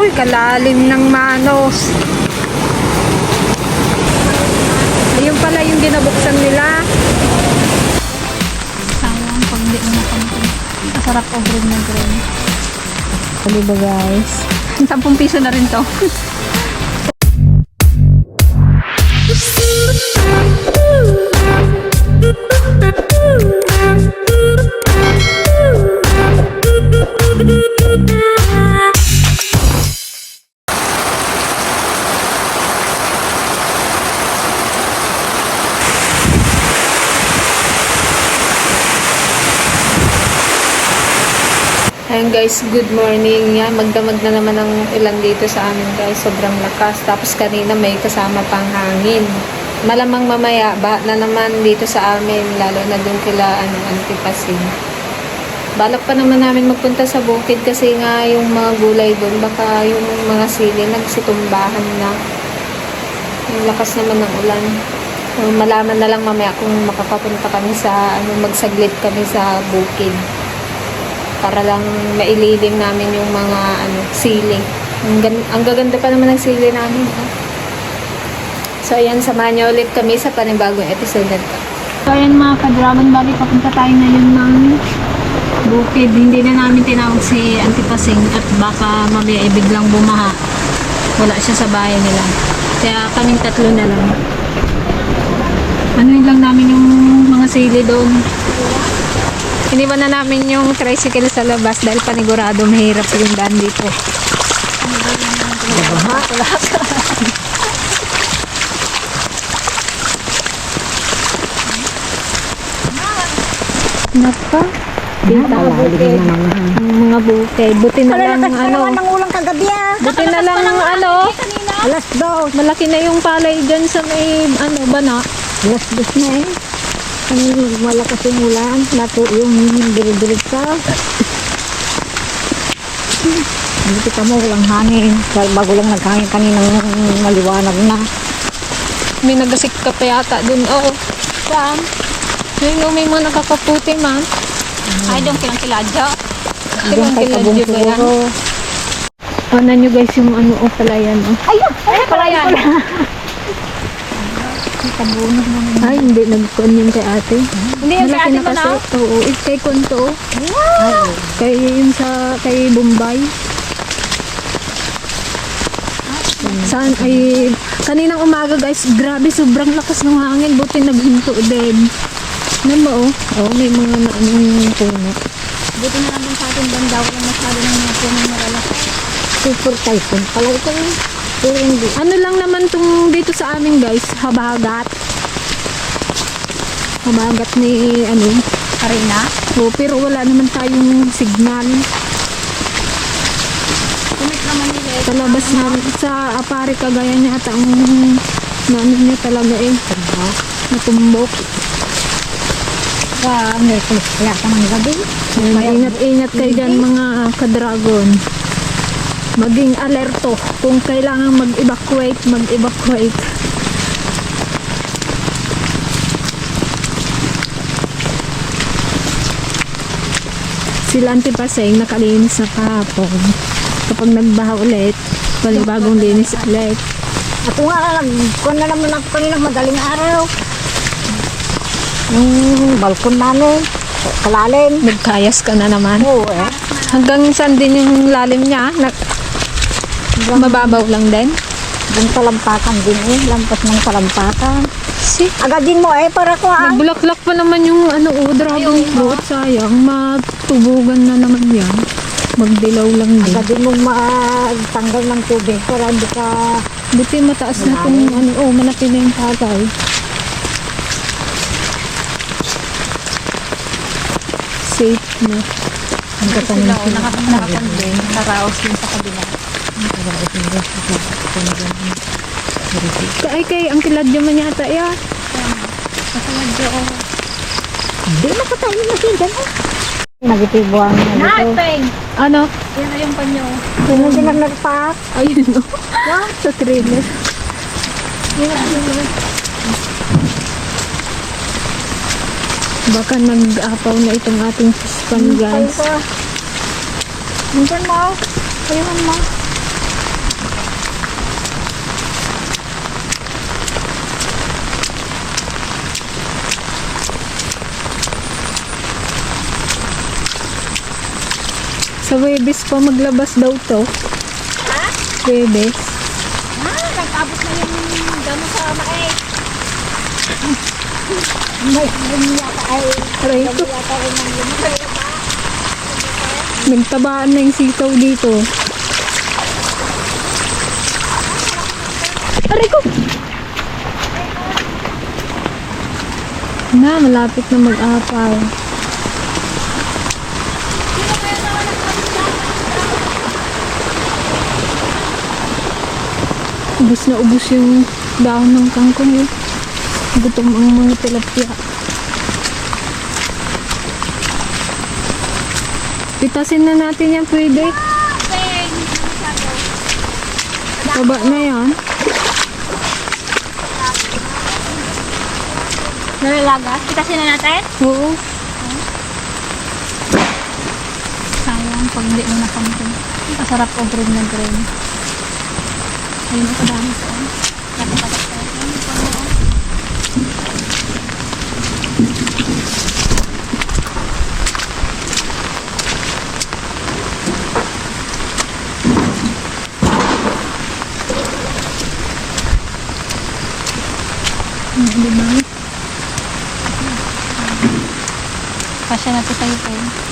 Uy, kalalim ng manos. Ayun pala yung ginabuksan nila. Sayang pag hindi mo napansin. Masarap o green na green. Ano ba guys? 10 piso na rin to. Guys, good morning. Yan, magdamag na naman ang ulan dito sa amin guys. Sobrang lakas. Tapos kanina may kasama pang hangin. Malamang mamaya, ba na naman dito sa amin, lalo na dun kila ano, antipasin. Balak pa naman namin magpunta sa bukid kasi nga yung mga gulay doon, baka yung mga sili nagsitumbahan na. Yung lakas naman ng ulan. So, malaman na lang mamaya kung makakapunta kami sa, ano, magsaglit kami sa bukid para lang maililim namin yung mga ano sili. Ang, ang gaganda pa naman ng sili namin. oh. So ayan, samahan niyo ulit kami sa panibagong episode na. So ayan mga ka-Dragon Bali, papunta tayo ngayon ng bukid. Hindi na namin tinawag si Antipasing at baka mamaya ay biglang bumaha. Wala siya sa bahay nila. Kaya kaming tatlo na lang. Anuin lang namin yung mga sili doon. Iniwan na namin yung tricycle sa labas dahil panigurado mahirap yung daan dito. Napa? Kita bukid. Ang mga bukid. Buti na lang ano. ng ulang kagabi ah. Buti na lang ano. Alas dos. Malaki na yung palay dyan sa may ano bana. Alas dos na eh. Ang malakas yung ulan. Nato yung birig-birig ka. Hindi kita mo walang hangin. Dahil bago lang naghangin kaninang maliwanag na. May nagasik ka pa yata dun. Oo. Saan? Yung may mga nakakaputi man. Ay, doon kilang kiladyo. Kay kiladyo ba yan? Ano nyo guys yung ano o palayan o. Ayun! Ay, pala yan. Ay, hindi. Nagkon yun kay ate. Hindi yung Malaki na kasi. Oo. eh, Kay Konto. Kay yun sa, kay Bombay. Saan ay kaninang umaga guys, grabe sobrang lakas ng hangin, buti naghinto din. Ano mo oh? Oh, may mga na anong puno. Buti na lang sa atin banda. Walang masyado ng mga puno na. Super typhoon pala ito. Hindi. Ano lang naman tong dito sa amin guys, habagat. Habagat ni ano, Arena. oh, pero wala naman tayong signal. Kumit naman nila. Sa labas na, sa apare kagaya niya ata ang naano niya talaga eh. Natumbok. Sa Merkulis kaya ka ng gabi. Ayan, Ingat-ingat kayo dyan mga ka-dragon. Maging alerto. Kung kailangan mag-evacuate, mag-evacuate. Sila antipaseng nakalinis na kahapon. Kapag nagbaha ulit, panibagong linis ulit. Ako nga, nagkuhan na naman ako kanina madaling araw. Yung balkon namin, kalalim. Nagkayas ka na naman. Oo eh. Hanggang saan din yung lalim niya? Na, mababaw lang din? Yung talampakan din eh, lampas ng talampakan. Si, Agadin mo eh, para ko ah. nagbulaklak pa naman yung ano, oh, dragon fruit. Sayang, matubugan na naman yan. Magdilaw lang din. Agadin mo matanggal ng tubig para hindi ka... Buti mataas na itong ano, oh, malaki na yung tagay. Safe na. Ang katanin din. Naraos din sa kabila. Ay, kay ang kiladyo man yata, ya. Nakaladyo ako. Hindi makatayin na siya dyan eh. Nagitibuan na dito. Naipeng! Ano? Yan na yung panyo. Sino din ang nagpak? Ayun, no. Sa trailer. Baka nag-apaw na itong ating fish pan, guys. Minsan mo. Ayun mo. Sa Webes pa maglabas daw to. Ha? Webes. Ah, nag-abot na yung gamo sa maay. May may yata ay Aray ko. Nagtabaan na yung sitaw dito. Aray ko! Na, malapit na mag-apaw. Ubus na ubus yung dahon ng kangkong eh. Gutom ang mga tilapia. Pitasin na natin yan, pwede. Baba na yan. Nalalagas? Pitasin na natin? Oo. Sayang pag hindi mo nakamtin. Masarap o green na green. Ayun ito dami ko. Nakapatak ko. Di ba? Pasya na ito tayo po.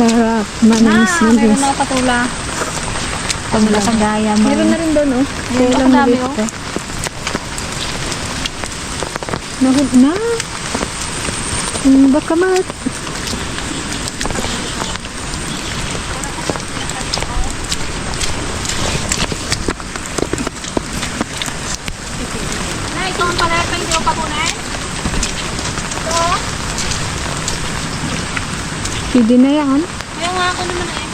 Sarap. Manamis na meron na patula. Pag mula sa gaya mo. Meron na rin doon, oh. Ang lang dami, oh. pa. Nahul na. Hmm, baka mat. Na, ito ang pala pa hindi ko kapunan. Ito. Pwede na yan. Ayaw nga ako naman eh.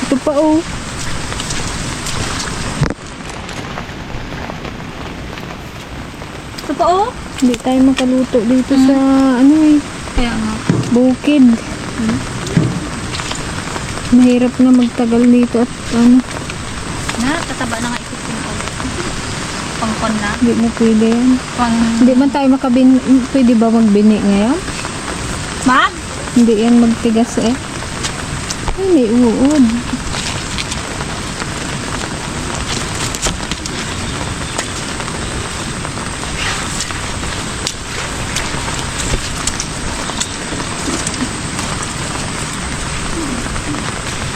Ito pa, oh. Ito pa oh. Hindi tayo makaluto dito sa, ano eh, Kaya nga. bukid. Mahirap na magtagal dito at ano, Na, tataba na nga isip ko ko. Pangkon na. hindi na pwede yan. Pang... Hindi man tayo makabin, pwede ba magbini ngayon? Mag? Hindi yan magtigas eh. Ay, may uod.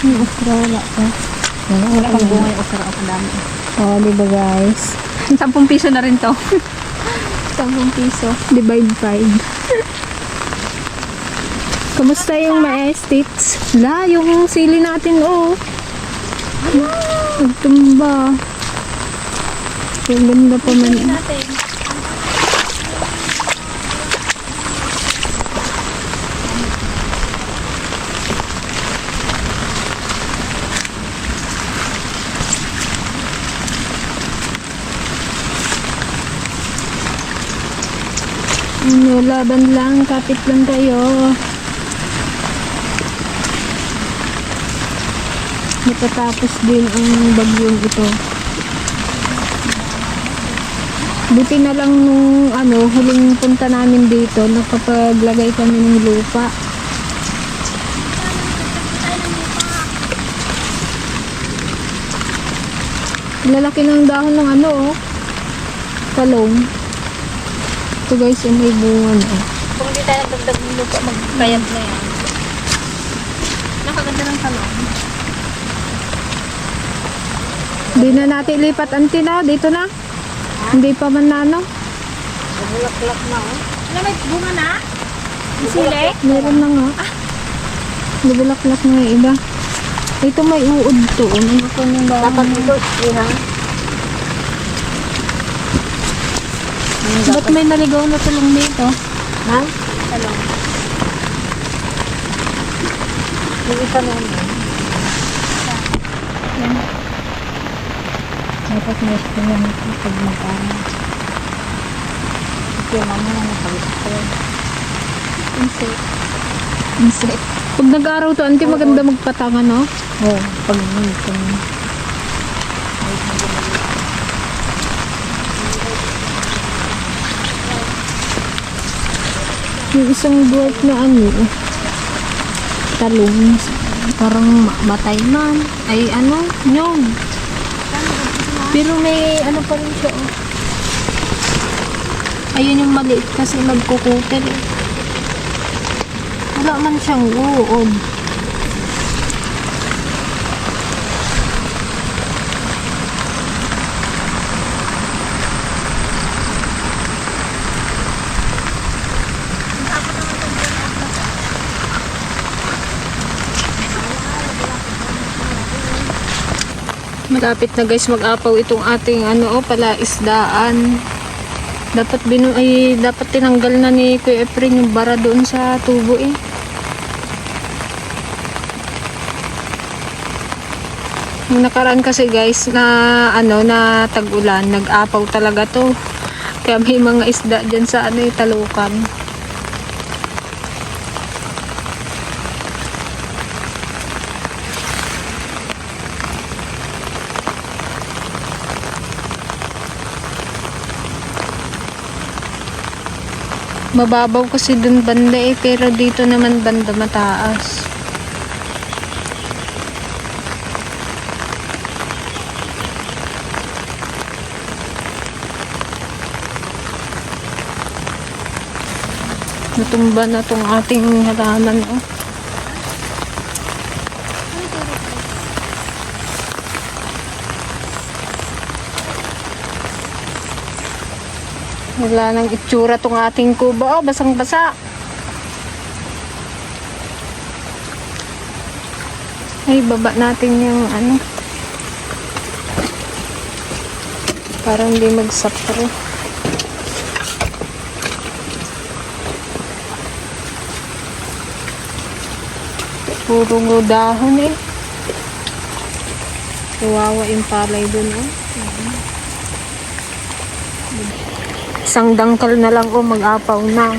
Yung okra wala pa. Wala, Wala pang bunga yung usara ako dami. Oh, di ba guys? 10 piso na rin to. 10 piso. Divide 5. Kamusta yung mga estates? La, yung sili natin, oh. Nagtumba. Ang ganda pa man. Ano, laban lang, kapit lang kayo. Matatapos din ang bagyong ito. Buti na lang nung ano, huling punta namin dito, nakapaglagay kami ng lupa. Lalaki ng dahon ng ano oh. Talong. Ito guys, yung may bunga na. oh. Kung hindi tayo nagdagdag ng lupa, magbayad na yan. Nakaganda ng talong. Hindi na natin lipat antina. Dito na. Hindi pa man na ano. Ano, may bunga na? Ang sili? Meron na nga. Nabulaklak na yung iba. Ito may uod to. oh. May ko ng dahon. Dapat ito, ha? Ba't may naligaw na talong dito? Ha? Talong. Yung isa na Yan. Dapat may ito na pag magkano. Ito yung na nakawit Insect. Insect. Pag nag-araw to, anti maganda magpatanga, no? Oo, pag Yung isang dwarf na ano, talong, parang ma- matay man. Ay ano, nyog. Pero may ano pa rin siya, oh. Ayun yung maliit kasi nagkukutel. eh. Wala man siyang uod. Malapit na guys mag-apaw itong ating ano oh, pala isdaan. Dapat binu ay dapat tinanggal na ni Kuya Efren yung bara doon sa tubo eh. Yung nakaraan kasi guys na ano na tag-ulan, nag-apaw talaga to. Kaya may mga isda diyan sa ano eh, talukan. Mababaw kasi dun banda eh, pero dito naman banda mataas. Natumba na tong ating halaman oh. Wala nang itsura tong ating kubo. Oh, basang-basa. Ay, baba natin yung ano. Parang hindi magsapro. Puro dahon eh. Kawawa yung palay dun oh. Isang dangkal na lang o mag-apaw na.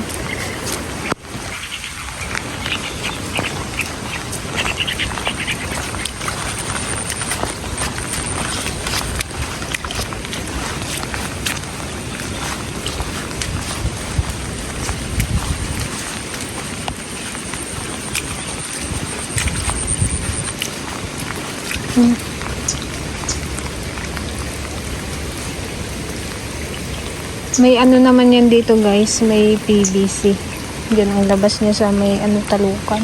May ano naman yan dito guys, may PVC. Diyan ang labas niya sa may ano talukan.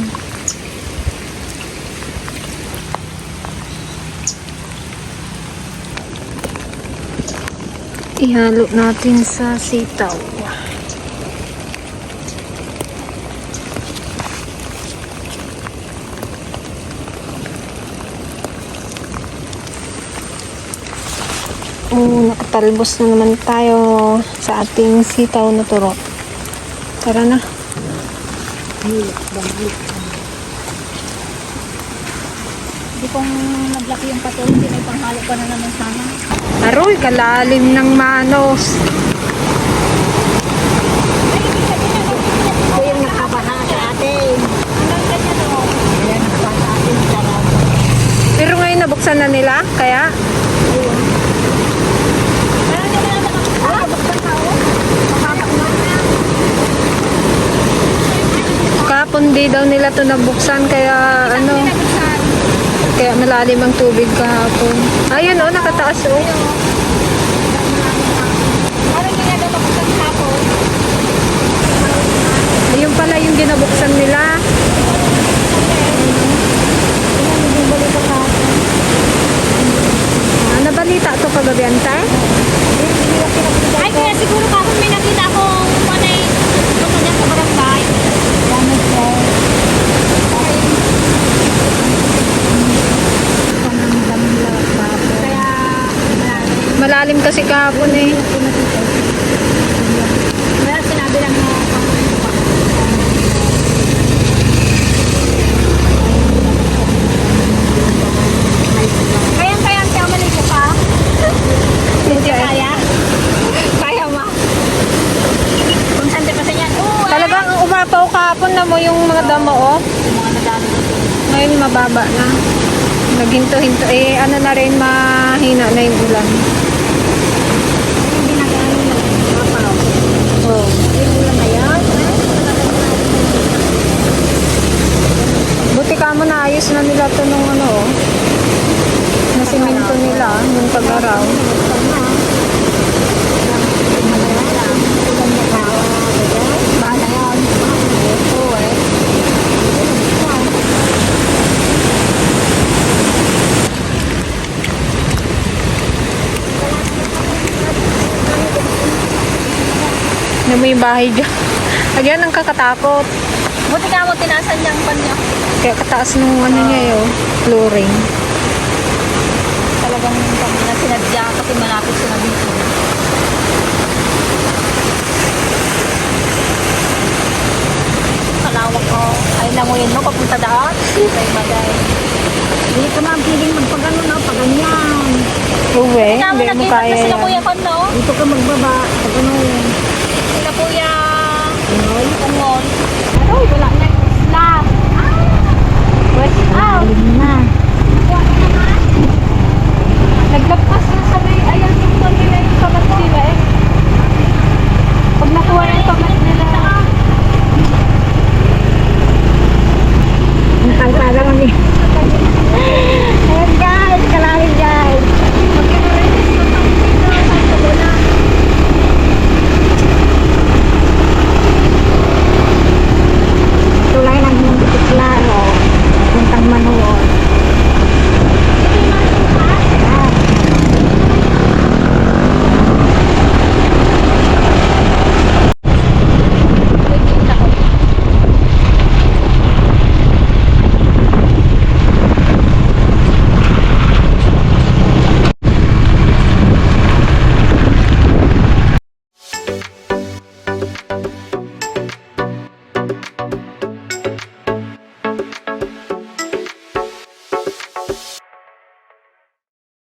Ihalo natin sa sitaw. Oh, nakatalbos na naman tayo sa ating sitaw na turo. Tara na. Hindi kong naglaki yung pato, hindi may panghalo ka na naman sana. Aroy, kalalim ng manos. Ito yung nakabaha sa atin. Pero ngayon nabuksan na nila, kaya Parang hindi na naman Ah, buksan na o. Makakak na. Kahapon di daw nila to nabuksan, kaya ano, kaya malalim ang tubig kahapon. Ayun oh, nakataas oh. Ayun pala yung ginabuksan nila. Ah, nabalita to kagabi antay? Ay, kaya siguro kahapon may nakita akong panay punta dyan sa barangay. Dami po. Kaya, Malalim kasi kahapon eh. sinabi lang mo Kaya kaya ang kaya maligo pa? Hindi. Kaya? Kaya ma? Kung saan pa sa yan? Oo. Talagang umapaw kahapon na mo yung mga damo oh. Mga nadalo dito. Ngayon mababa na. Naghinto-hinto. Eh, ano na rin, mahina na yung ulan. Hindi na gano'n yung kapaw. Oh. Yung ulan na yan. mo naayos na nila to nung ano, oh. Na simento nila, nung pag-araw. Bahala yan. Oo eh. Na may bahay dyan. Again, ang kakatakot. Buti ka mo tinasan niyang kanya. Kaya kataas nung ano niya yun, flooring. Talagang kami na sinadya kasi malapit sila dito. Kalawak ko. Ay languyin mo papunta daan. Ay magay. Hindi ko na piling magpagano na paganyan. Uwe, hindi mo kaya yan. Dito ka magbaba. Pag ano, Sila kuya. Ungol. ano, wala na